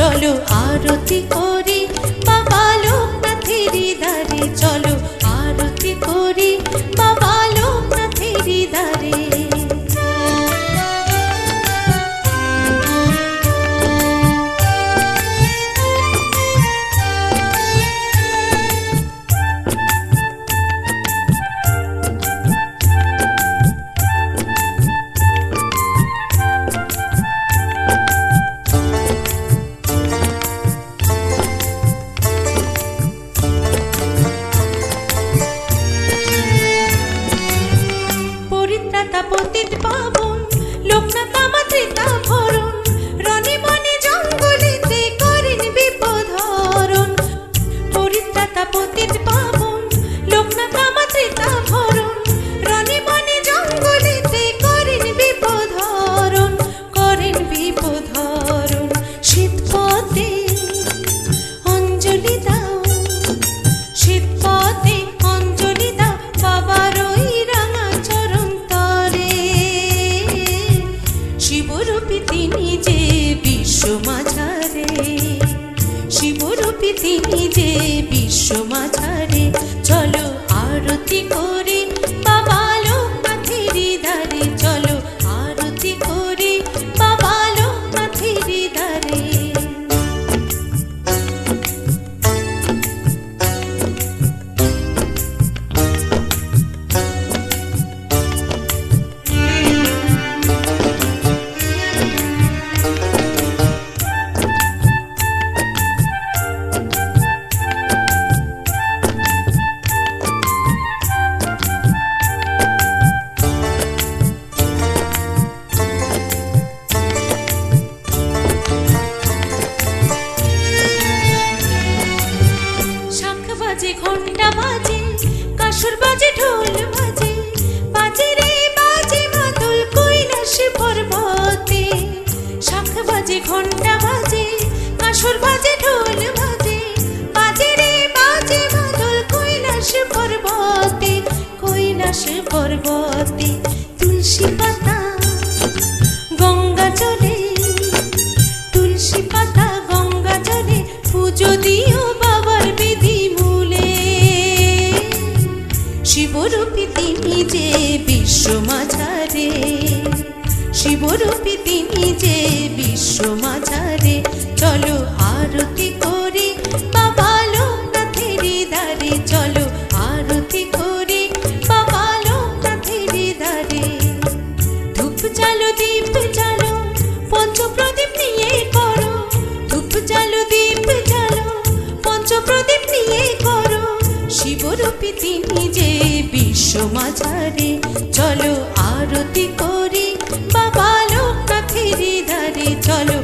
চলো আরতি কর। 走马。তিনি যে বিশ্ব মাঝারে চলো আরতি করি বাবা লোকনাথের ধারে চলো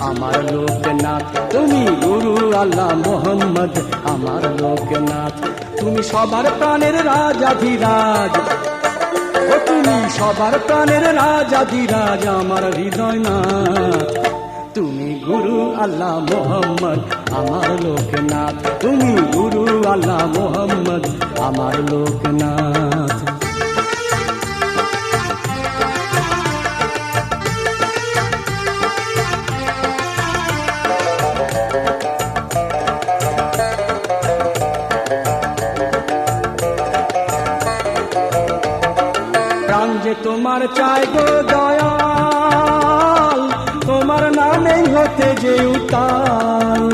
আমার লোকনাথ। তুমি গুরু আল্লাহ মোহাম্মদ, আমার লোকনাথ। তুমি সবার প্রাণের রাজাধিরাজ ও তুমি সবার প্রাণের রাজাধিরাজ আমার হৃদয় নাথ। তুমি গুরু আল্লাহ মোহাম্মদ, আমার লোকনাথ। তুমি গুরু আল্লাহ মোহাম্মদ, আমার লোকনাথ। যে তোমার চাই গো দয়াল, তোমার নামেই হতে যে উতাল।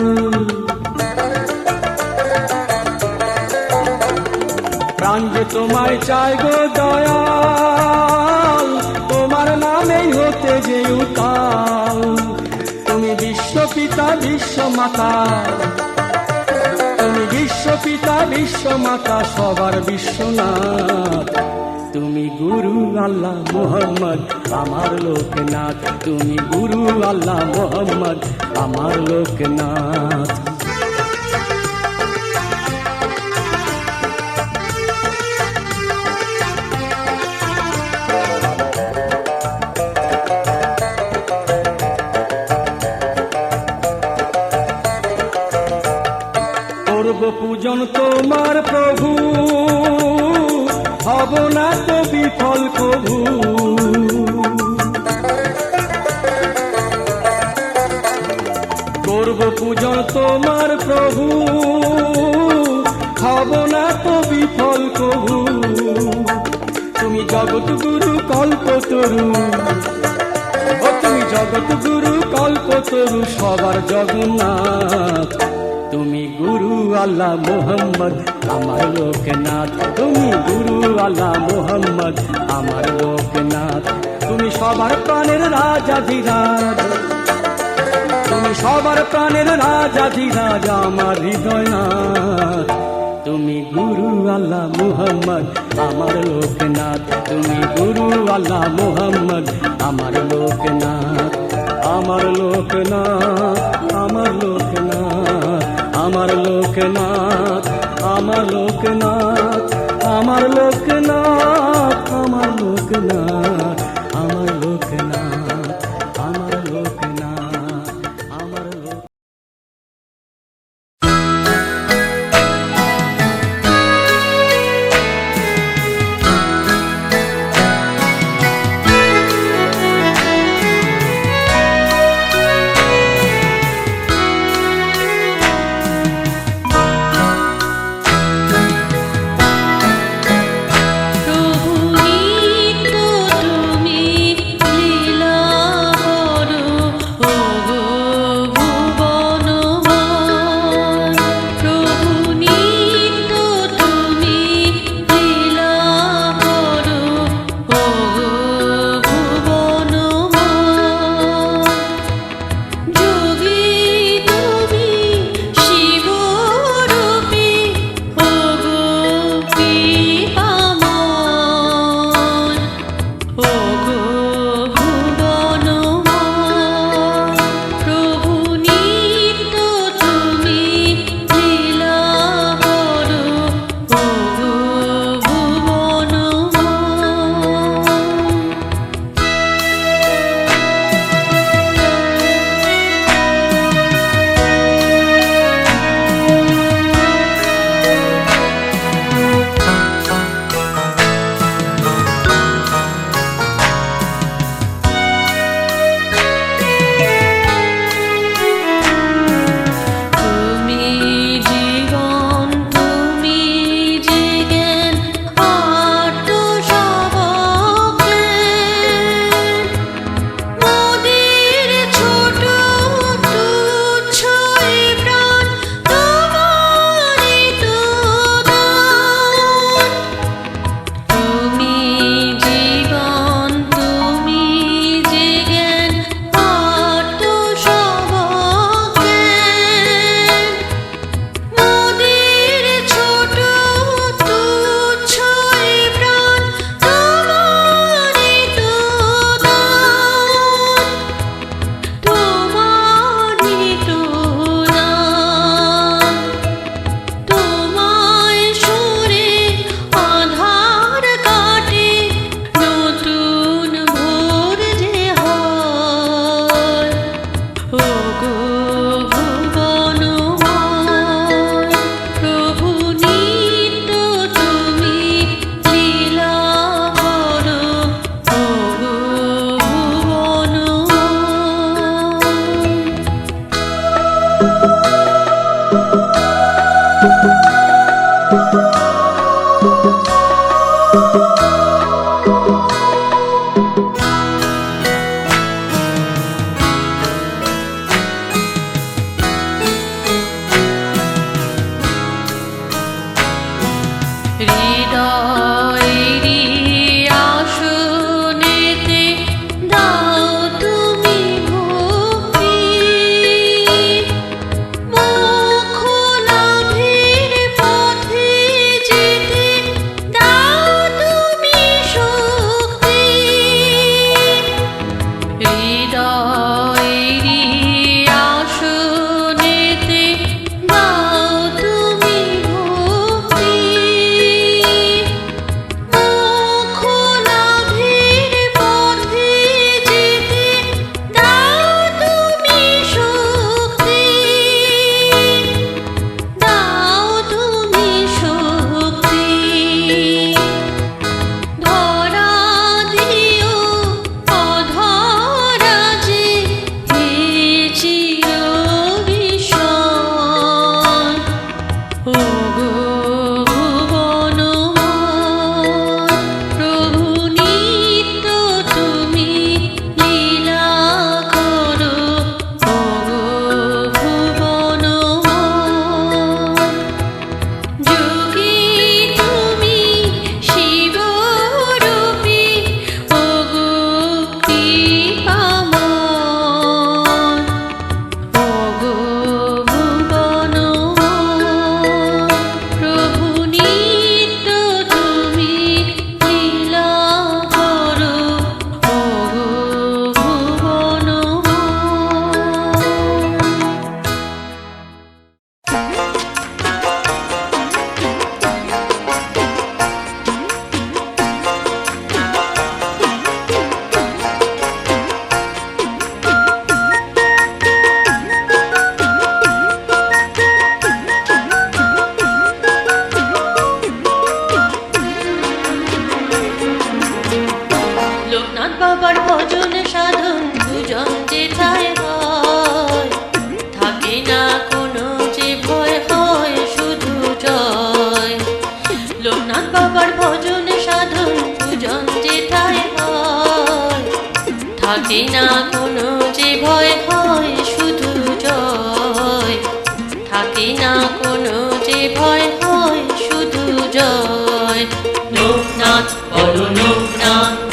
প্রাণ যে তোমায় চাই গো দয়াল, তোমার নামেই হতে যে উতাল। তুমি বিশ্বপিতা বিশ্বমাতা তুমি বিশ্বপিতা বিশ্বমাতা সবার বিশ্বনাথ। তুমি গুরু আল্লাহ মোহাম্মদ আমার লোকনাথ। তুমি গুরু আল্লাহ মোহাম্মদ আমার লোকনাথ। করব পূজন তোমার প্রভু। হব না তো বিফল প্রভু তুমি জগৎ গুরু কল্পতরু ও তুমি জগৎ গুরু কল্পতরু সবার জগন্নাথ। তুমি গুরু আল্লাহ মোহাম্মদ, আমার লোকনাথ। তুমি গুরু আল্লাহ মোহাম্মদ, আমার লোকনাথ। তুমি সবার প্রাণের রাজাধিরাজ সবার প্রাণের রাজা রাজা আমার হৃদয়নাথ তুমি গুরু আল্লাহ মুহাম্মদ, আমার লোকনাথ। তুমি গুরু আল্লাহ মুহাম্মদ, আমার লোকনাথ। আমার লোকনাথ আমার লোকনাথ। আমার লোকনাথ আমার লোকনাথ। আমার লোকনাথ আমার লোকনাথ। জগন্নাথ বাবার ভজন সাধন পূজন যেথায় হয়। থাকে না কোনো যে ভয় হয়, শুধু জয়। থাকে না কোনো যে ভয় হয়, শুধু জয়। লোকনাথ বলো লোকনাথ।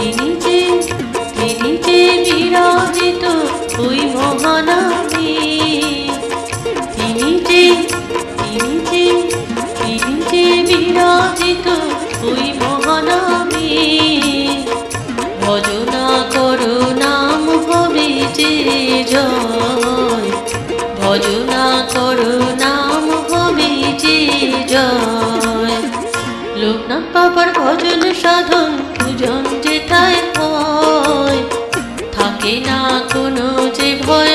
তিনি যে তিনি যে বিরাজিত ওই মহানামে তিনি যে তিনি যে, তিনি বিরাজিত ওই মহানামে ভজনা করো নাম হবে যে জয়। ভজনা করো নাম হবে যে জয়। লোকনাথ বাবার ভজন সাধন পূজন যেথায় হয় থাকে না কোনো যে ভয়